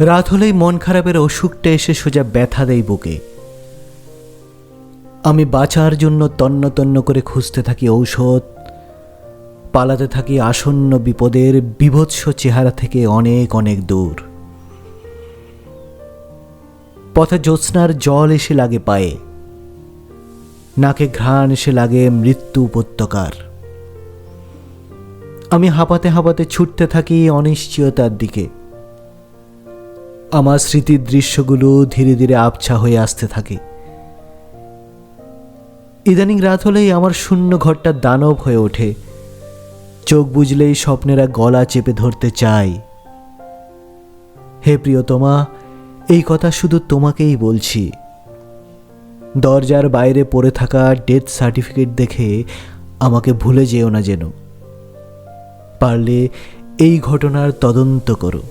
রাত হলেই মন খারাপের অসুখটা এসে সোজা ব্যথা দেয় বুকে। আমি বাঁচার জন্য তন্ন তন্ন করে খুঁজতে থাকি ঔষধ, পালাতে থাকি আসন্ন বিপদের বিভৎস চেহারা থেকে অনেক অনেক দূর। পথে জ্যোৎস্নার জল এসে লাগে পায়ে, নাকে ঘ্রাণ এসে লাগে মৃত্যু উপত্যকার। আমি হাঁপাতে হাঁপাতে ছুটতে থাকি অনিশ্চয়তার দিকে। আমার স্মৃতির দৃশ্যগুলো ধীরে ধীরে আবছা হয়ে আসতে থাকে। ইদানিং রাত হলেই আমার শূন্য ঘরটা দানব হয়ে ওঠে। চোখ বুঝলেই স্বপ্নেরা গলা চেপে ধরতে চাই। হে প্রিয়তমা, এই কথা শুধু তোমাকেই বলছি। দরজার বাইরে পড়ে থাকা ডেথ সার্টিফিকেট দেখে আমাকে ভুলে যেও না যেন। পারলে এই ঘটনার তদন্ত করো।